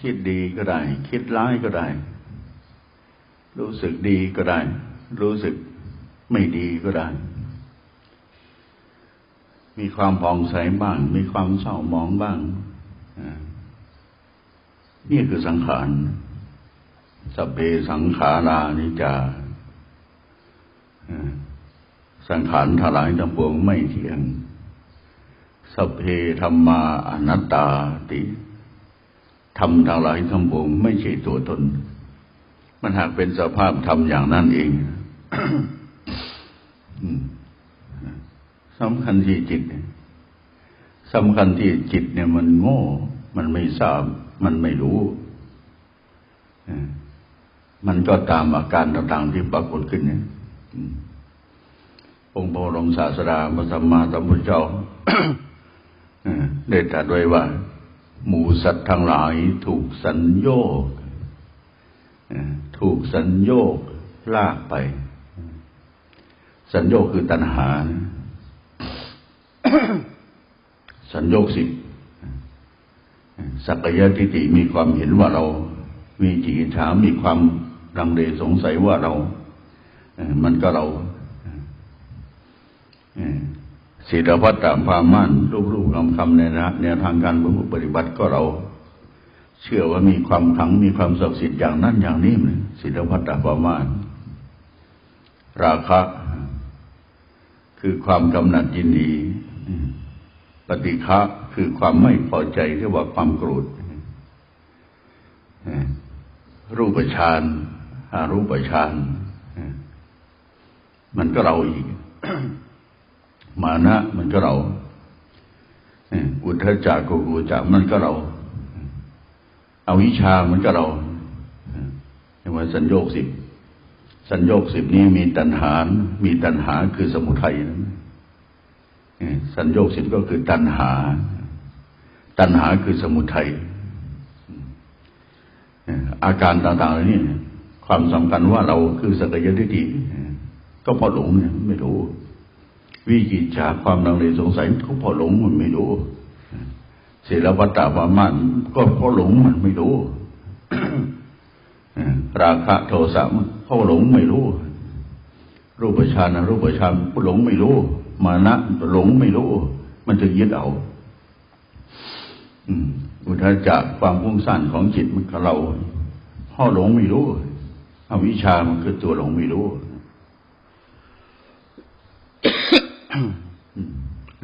คิดดีก็ได้ คิดร้ายก็ได้ รู้สึกดีก็ได้ รู้สึกไม่ดีก็ได้ มีความผ่องใสบ้าง มีความเศร้าหมองบ้างนี่คือสังขารสพเพสังขารานิจาสังขารทลายทั้งปวงไม่เที่ยงสพเพธรรมาอนัตตาติ ทำทั้งหลายทั้งปวงไม่ใช่ตัวตน มันหากเป็นสภาพธรรมอย่างนั้นเองสำคัญที่จิตสำคัญที่จิตเนี่ยมันโง่ มันไม่ทราบ มันไม่รู้มันก็ตามอาการต่างๆที่ปรากฏขึ้นเนี่ยองค์พระบรมศาสดาพระสัมมาสัมพุทธเจ้าได้ตรัสไว้ว่า หมู่สัตว์ทั้งหลายถูกสัญโยกถูกสัญโยกลากไป สัญโยกคือตัณหา สัญโยกสิบสักยะทิฏฐิมีความเห็นว่าเรา มีจิตถามมีความรังเลสงสัยว่าเราเอ่อมันก็เรา ศีลพัตตาพามั่นรูปรูปคำคำในนะแนวทางการประพฤติปฏิบัติก็เรา เชื่อว่ามีความขังมีความศักดิ์สิทธิ์อย่างนั้นอย่างนี้เลยศีลพัตตาพามั่นราคะ คือความกำหนัดยินดีปฏิฆะคือความไม่พอใจเรียกว่าความโกรธรูปฌานอารูปฌานมันก็เราอีก มานะมันก็เราอุทธจักกุกุจักมันก็เราเอาวิชามันก็เราเรียกว่าสัญโยกสิบสัญโยกสิบนี้มีตัณหา มีตัณหาคือสมุทัยนะสัญโยกสิบก็คือตัณหา ตัณหาคือสมุทัยอาการต่างๆเหล่านี้ความสำคัญว่าเราคือสกยทิฏฐิก็พอหลงเนี่ยไม่รู้ วิจิตรชาความลังเลสงสัยก็พอหลงมันไม่รู้ศีลวัตตาปามันก็พราะหลงมันไม่รู้ราคะโทสะเพราะหลงไม่รู้ รูปฌานรูปฌานหลงไม่รู้ มานะหลงไม่รู้ มันถึงยึดเอาอุทธจักความพุ่งสั้นของจิตมันกับเราพ่อหลงไม่รู้อวิชามันคือตัวหลงไม่รู้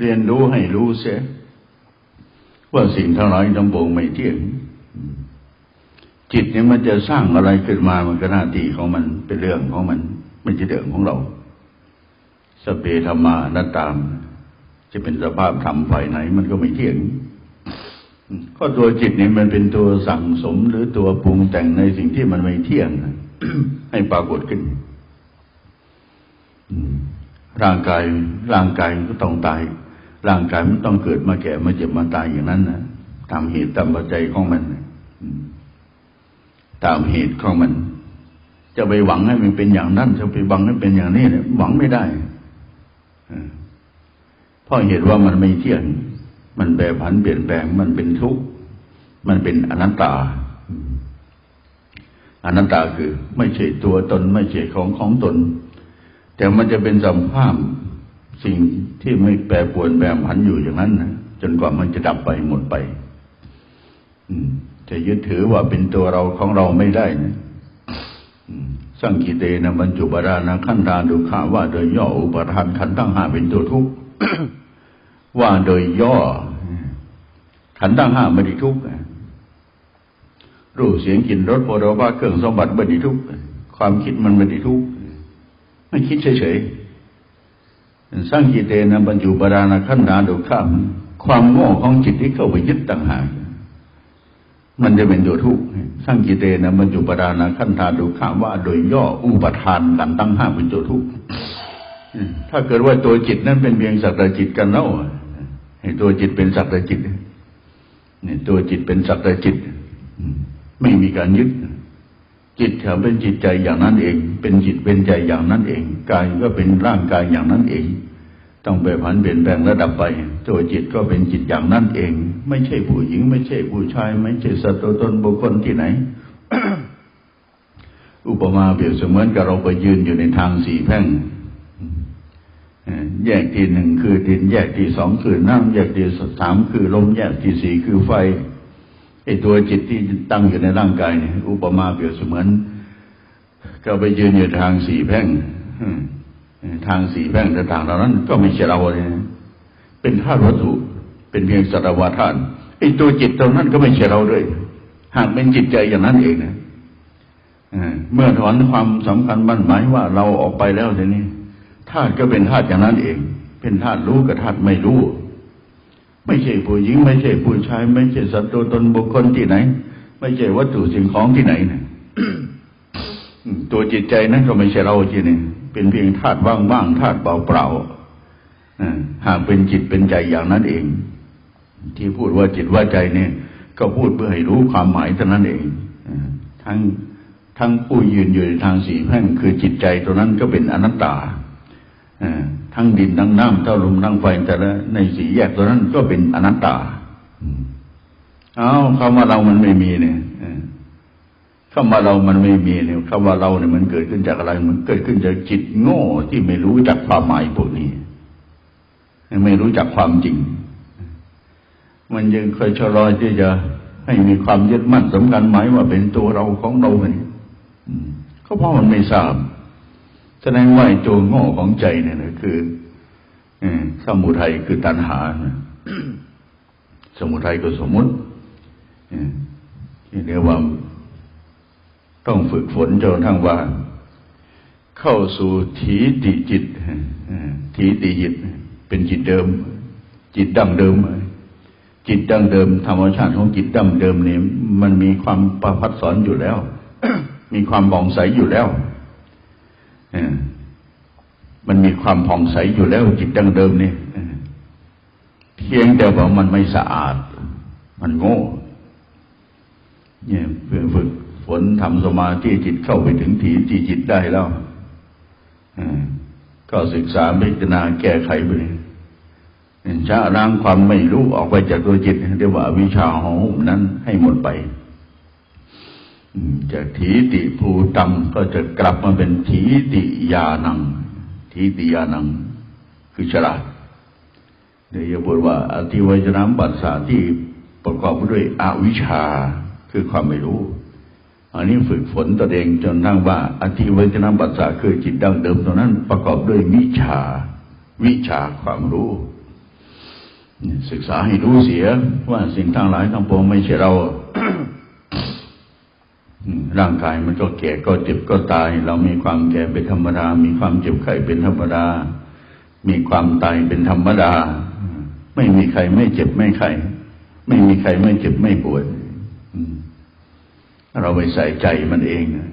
เรียนรู้ให้รู้เสียว่าสิ่งทั้งหลายทั้งปวงไม่เที่ยง จิตเนี่ยมันจะสร้างอะไรขึ้นมามันก็หน้าที่ของมันเป็นเรื่องของมัน ไม่ใช่เรื่องของเราสเปธรรมานัตตามจะเป็นสภาพธรรมฝ่ายไหนมันก็ไม่เที่ยงก็ตัวจิตนี่มันเป็นตัวสั่งสมหรือตัวปรุงแต่งในสิ่งที่มันไม่เที่ยงให้ปรากฏขึ้นร่างกายร่างกายมันก็ต้องตาย ร่างกายมันต้องเกิดมาแก่มาเจ็บมาตายอย่างนั้นนะตามเหตุตามปัจจัยของมันตามเหตุของมัน จะไปหวังให้มันเป็นอย่างนั้น จะไปหวังให้เป็นอย่างนี้เนี่ยหวังไม่ได้เพราะเหตุว่ามันไม่เที่ยง มันแปรผันเปลี่ยนแปลง มันเป็นทุกข์ มันเป็นอนัตตา อนัตตาคือ ไม่ใช่ตัวตน ไม่ใช่ของของตน แต่มันจะเป็นสภาพ สิ่งที่ไม่แปรปรวนแปรผันอยู่อย่างนั้นนะจนกว่ามันจะดับไปหมดไปจะยึดถือว่าเป็นตัวเราของเราไม่ได้นะสังกิเตนะบรรจุบารานะขั้นธานดุขาว่าโดยย่ออุปทานขันตั้งห้าเป็นตัวทุกข์ว่าโดยย่อ ขันตั้งห้าไม่ได้ทุกข์รูปเสียงกลิ่นรสโผฏฐัพเครื่องสมบัติไม่ได้ทุกข์ความคิดมันไม่ได้ทุกข์ไม่คิดเฉยๆ สร้างกิเตนะบรรจุบารานะขันธาดุขามความโง่ของจิตที่เข้าไปยึดต่างหากมันจะเป็นตัวทุกข์สร้างกิเตนะบรรจุปดานะขั้นธาดุขาว่าโดยย่ออุปทานกันตั้งห้าเป็นตัวทุกข์ถ้าเกิดว่าตัวจิตนั้นเป็นเพียงสักแต่จิตกันเล่าให้ตัวจิตเป็นสักแต่จิตเนี่ยตัวจิตเป็นสักแต่จิต ไม่มีการยึด จิตเขาเป็นจิตใจอย่างนั้นเอง เป็นจิตเป็นใจอย่างนั้นเอง กายก็เป็นร่างกายอย่างนั้นเอง ต้องแปรผันเปลี่ยนแปลงระดับไปตัวจิตก็เป็นจิตอย่างนั้นเอง ไม่ใช่ผู้หญิง ไม่ใช่ผู้ชาย ไม่ใช่สัตว์ตัวตนบุคคลที่ไหน อุปมาเปรียบเสมือนกับเราไปยืนอยู่ในทางสี่แพ่งแยกที่หนึ่งคือดินแยกที่สองคือน้ำแยกที่สามคือลมแยกที่สี่คือไฟไอตัวจิตที่ตั้งอยู่ในร่างกายเนี่ยอุปมาเปรียบเสมือนก็ไปยืนอยู่ทางสี่แพ่ง ทางสีแพร่งต่างๆเหล่านั้น ก็ไม่ใช่เราเลยนะเป็นธาตุวัตถุ เป็นเพียงสารวาธาตุไอ้ตัวจิตตรงนั้นก็ไม่ใช่เราด้วย หากเป็นจิตใจอย่างนั้นเองนะเมื่อถอนความสำคัญมั่นหมายว่าเราออกไปแล้วทีนี้ธาตุก็เป็นธาตุอย่างนั้นเอง เป็นธาตุรู้กับธาตุไม่รู้ ไม่ใช่ผู้หญิง ไม่ใช่ผู้ชาย ไม่ใช่สัตว์ตัวตนบุคคลที่ไหน ไม่ใช่วัตถุสิ่งของที่ไหนนะตัวจิตใจนั้นก็ไม่ใช่เราทีนี่ เป็นเพียงธาตุว่างๆธาตุเปล่าๆอ่าหากเป็นจิตเป็นใจอย่างนั้นเอง ที่พูดว่าจิตว่าใจเนี่ย ก็พูดเพื่อให้รู้ความหมายเท่านั้นเองทั้งทั้งผู้ยืนอยู่ในทางสี่แพร่งคือจิตใจตัวนั้นก็เป็นอนัตตาอ่าทั้งดินทั้งน้ำเท่าลมทั้งไฟแต่ละในสีแยกตัวนั้นก็เป็นอนัตตาเอาคำว่าเรามันไม่มีเนี่ย คำว่าเรามันไม่มีเนี่ยคำว่าเราเนี่ยมันเกิดขึ้นจากอะไร มันเกิดขึ้นจากจิตโง่ที่ไม่รู้จักความหมายพวกนี้ ไม่รู้จักความจริง มันยังเคยชะลอยที่จะให้มีความยึดมั่นสำคัญหมายว่าเป็นตัวเราของเราเนี่ยก็เพราะมันไม่ทราบแสดงว่าตัวโง่ของใจเนี่ยนะคือสมุทัยคือตัณหานะสมุทัยก็สมมุติเอ่อที่เรียกว่า ต้องฝึกฝนจนทั่งว่า เข้าสู่ถีติจิตถีติจิต เป็นจิตเดิม จิตดั้งเดิม จิตดั้งเดิม ธรรมชาติของจิตดั้งเดิมเนี่ยมันมีความประพัดสอนอยู่แล้ว มีความผ่องใสอยู่แล้วมันมีความผ่องใสอยู่แล้ว จิตดั้งเดิมเนี่ยเออเพียงแต่ว่ามันไม่สะอาด มันโง่ เนี่ยเพื่อฝึก ฝนทำสมาธิจิตเข้าไปถึงถีที่จิตได้แล้วก็ศึกษาพิจารณาแก้ไขไปเลยชะล้างความไม่รู้ออกไปจากตัวจิตเรียกว่าวิชาของหุ้มนั้นให้หมดไปจากถีติภูตังก็จะกลับมาเป็นถีติยานังถีติยานัง คือฉลาดเดี๋ยวจะพูดว่าอธิวัจนามปัสสาที่ประกอบด้วยอวิชชาคือความไม่รู้ อันนี้ฝึกฝนตัวเองจนทั้งว่าอธิเวัจนาปัสสาคือจิตดั้งเดิมตัวนั้นประกอบด้วยวิชา วิชาความรู้ ศึกษาให้รู้เสียว่าสิ่งทั้งหลายทั้งปวงไม่ใช่เราร่างกายมันก็แก่ก็เจ็บก็ตาย เรามีความแก่เป็นธรรมดา มีความเจ็บไข้เป็นธรรมดา มีความตายเป็นธรรมดา ไม่มีใครไม่เจ็บไม่ไข้ไม่มีใครไม่เจ็บไม่ปวดอืม เราไปใส่ใจมันเองนะ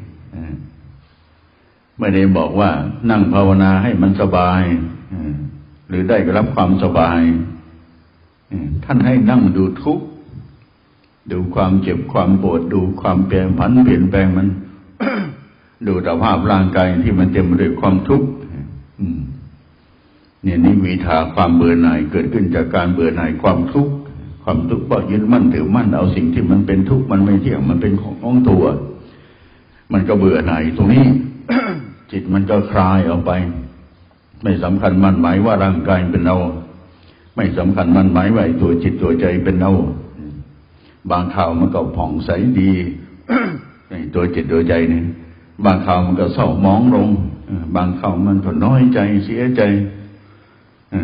ไม่ได้บอกว่านั่งภาวนาให้มันสบายหรือได้รับความสบายท่านให้นั่งดูทุกข์ดูความเจ็บความปวด ดูความเปลี่ยนผันเปลี่ยนแปลงมัน ดูสภาพร่างกายที่มันเต็มไปด้วยความทุกข์เนี่ยนี่วิธาความเบื่อหน่ายเกิดขึ้นจากการเบื่อหน่ายความทุกข์ ความทุกข์เพราะยึดมั่นถือมั่นเอาสิ่งที่มันเป็นทุกข์มันไม่เที่ยงมันเป็นของของตัว มันก็เบื่อหน่ายตรงนี้ จิตมันก็คลายออกไป ไม่สำคัญมั่นหมายว่าร่างกายเป็นเรา ไม่สำคัญมั่นหมายว่าตัวจิตตัวใจเป็นเราบางข่าวมันก็ผ่องใสดีตัวจิตตัวใจเนี่ยบางข่าวมันก็เศร้ามองลง บางข่าวมันก็น้อยใจเสียใจอ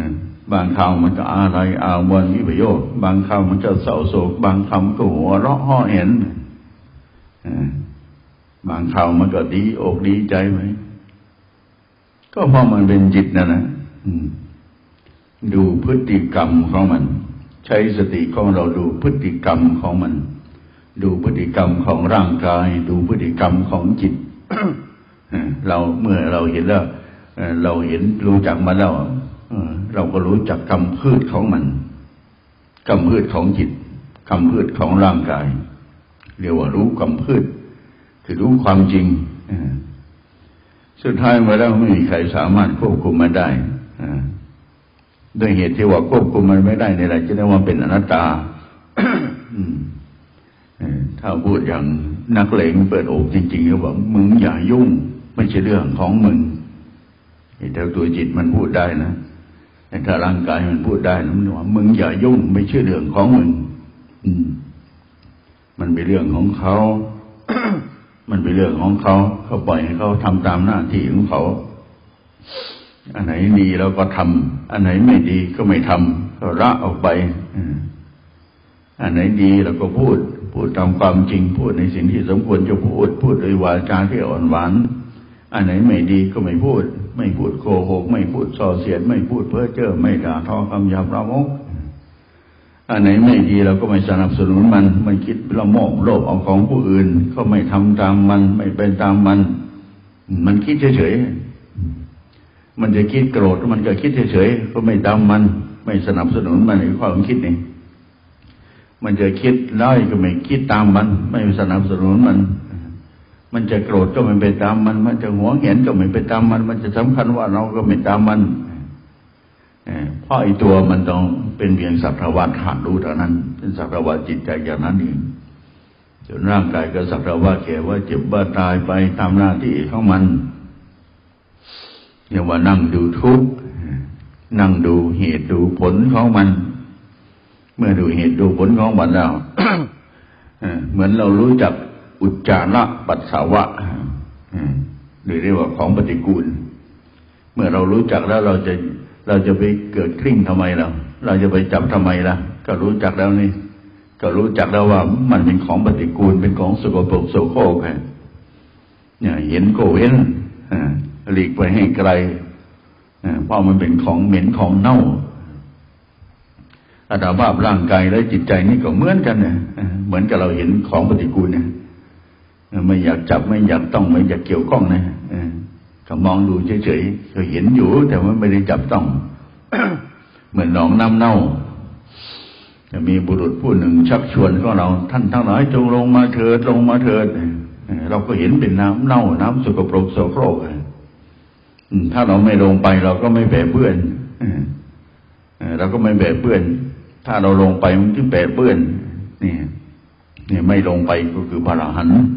บางข่าวมันก็อะไรอาวรณ์วิปโยคบางข่าวมันก็เศร้าโศก บางคำก็หัวเราะห่อเห็นบางข่าวมันก็ดีอกดีใจไหมก็เพราะมันเป็นจิตนะนะดูพฤติกรรมของมัน ใช้สติของเราดูพฤติกรรมของมัน ดูพฤติกรรมของร่างกาย ดูพฤติกรรมของจิตเราเมื่อเราเห็นแล้วเอ่อเราเห็นรู้จักมาแล้ว เราก็รู้จักกรรมพืชของมันกรรมพืชของจิตกรรมพืชของร่างกาย เรียกว่ารู้กรรมพืชคือรู้ความจริงสุดท้ายมาแล้วไม่มีใครสามารถควบคุมมาได้ด้วยเหตุที่ว่าควบคุมมันไม่ได้ในแหละจะได้ว่าเป็นอนัตตาถ้าพูดอย่างนักเลงเปิดอกจริงๆก็บอกมึงอย่ายุ่ง ไม่ใช่เรื่องของมึงแต่ตัวจิตมันพูดได้นะ ถ้าร่างกายมันพูดได้นะมันว่ามึงอย่ายุ่งไม่ใช่เรื่องของมึงอืมมันเป็นเรื่องของเขา มันเป็นเรื่องของเขา เขาปล่อยให้เขาทำตามหน้าที่ของเขา อันไหนดีเราก็ทำอันไหนไม่ดีก็ไม่ทำก็ละออกไปอืมอันไหนดีเราก็พูด พูดตามความจริง พูดในสิ่งที่สมควรจะพูด พูดด้วยวาจาที่อ่อนหวาน อันไหนไม่ดีก็ไม่พูด ไม่พูดโกหก ไม่พูดส่อเสียด ไม่พูดเพ้อเจ้อไม่ด่าทอคำหยาบละมกอันไหนไม่ดีเราก็ไม่สนับสนุนมันไม่คิดละโมบโลภเอาของผู้อื่น ก็ไม่ทำตามมัน ไม่เป็นตามมัน มันคิดเฉยๆมันจะคิดโกรธมันก็คิดเฉยๆก็ไม่ตามมัน ไม่สนับสนุนมันในความคิดนี้มันจะคิดร้ายก็ไม่คิดตามมัน ไม่สนับสนุนมัน มันจะโกรธก็ไม่ไปตามมัน มันจะหวงเห็นก็ไม่ไปตามมัน มันจะสำคัญว่าเราก็ไม่ตามมันเอ่อเพราะไอ้ตัวมันต้องเป็นเพียงสัตว์วาธาตุรู้เท่านั้น เป็นสัตว์วาจิตใจอย่างนั้นเองส่วนร่างกายก็สัตว์วาแก่ว่าเจ็บว่าตายไปตามหน้าที่ของมันเรียกว่านั่งดูทุกข์นั่งดูเหตุดูผลของมัน เมื่อดูเหตุดูผลของมันแล้วเอ่อเหมือนเรารู้จัก อุจจาระปัสสาวะหรือเรียกว่าของปฏิกูล เมื่อเรารู้จักแล้วเราจะเราจะไปเกิดคริ่งทำไมเราเราจะไปจับทำไมล่ะ ก็รู้จักแล้วนี่ ก็รู้จักแล้วว่ามันเป็นของปฏิกูลเป็นของสกปรกโสโครกเนี่ยเห็นก็เว้นหลีกไปให้ไกลเพราะมันเป็นของเหม็นของเน่าอัตภาพร่างกายและจิตใจนี่ก็เหมือนกันเนี่ยเหมือนกับเราเห็นของปฏิกูลเนี่ย ไม่อยากจับไม่อยากต้องไม่อยากเกี่ยวข้องนะก็มองดูเฉยๆก็เห็นอยู่ แต่ว่าไม่ได้จับต้อง เหมือนหนองน้ำเน่าจะมีบุรุษผู้หนึ่งชักชวนก็เราท่านทั้งหลายจงลงมาเถิดลงมาเถิดเราก็เห็นเป็นน้ำเน่า น้ำสกปรกโสโครกถ้าเราไม่ลงไปเราก็ไม่แปรเปื้อนเราก็ไม่แปรเปื้อน ถ้าเราลงไปมันจึงแปรเปื้อนนี่นี่ไม่ลงไปก็คือพระอรหันต์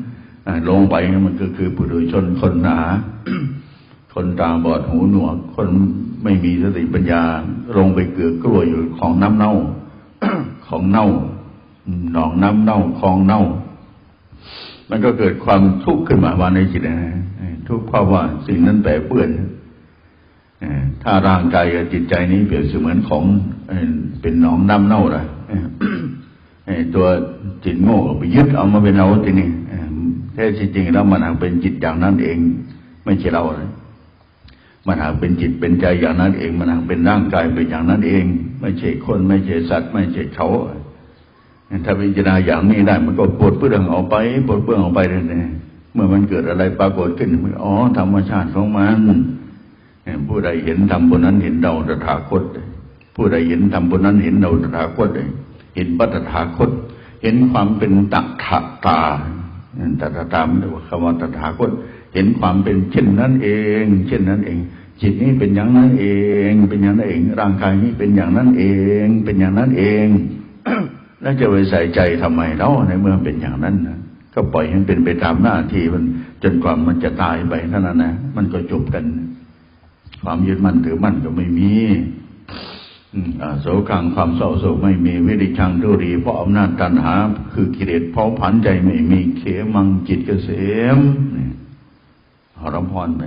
ลงไปมันก็คือปุถุชนคนหนา คนตาบอดหูหนวก คนไม่มีสติปัญญา ลงไปเกลือกกลัวอยู่ของน้ำเน่า ของเน่า หนองน้ำเน่าคลองเน่า มันก็เกิดความทุกข์ขึ้นมาว่าในจิตนะทุกข์เพราะว่าสิ่งนั้นแปรเปื้อนถ้าร่างกายกับจิตใจนี้เปรียบเสมือนของเป็นหนองน้ำเน่าละเออไอ้ตัวจิตโง่ไปยึดเอามาเป็นเราทีนี้ แท้จริงแล้วมันหากเป็นจิตอย่างนั้นเอง ไม่ใช่เราเลยมันหากเป็นจิตเป็นใจอย่างนั้นเอง มันหากเป็นร่างกายเป็นอย่างนั้นเอง ไม่ใช่คน ไม่ใช่สัตว์ ไม่ใช่เขาถ้าพิจารณาอย่างนี้ได้ มันก็ปลดเปื้องออกไปปลดเปื้องออกไปเลยเลยเมื่อมันเกิดอะไรปรากฏขึ้นมอ๋อธรรมชาติของมันผู้ใดเห็นธรรมบนนั้นเห็นเราตถาคต ผู้ใดเห็นธรรมบนนั้นเห็นเราตถาคตเห็นปัตถาคต เห็นความเป็นตักถาตา ตถาตาไม่ได้ว่าคำว่าตถาคตเห็นความเป็นเช่นนั้นเอง เช่นนั้นเอง จิตนี้เป็นอย่างนั้นเอง เป็นอย่างนั้นเอง ร่างกายนี้เป็นอย่างนั้นเอง เป็นอย่างนั้นเองแล้วจะไปใส่ใจทำไมเล่าในเมื่อเป็นอย่างนั้นนะก็ปล่อยให้เป็นไปตามหน้าที่มันจนกว่ามันจะตายไปเท่านั้นนะมันก็จบกัน ความยึดมั่นถือมั่นก็ไม่มี โศกังความเศร้าโศกไม่มีวิริชังทุรี เพราะอำนาจตัณหา คือกิเลสเผาผันใจไม่มีเขมังจิตเกษมนี่หรพรไป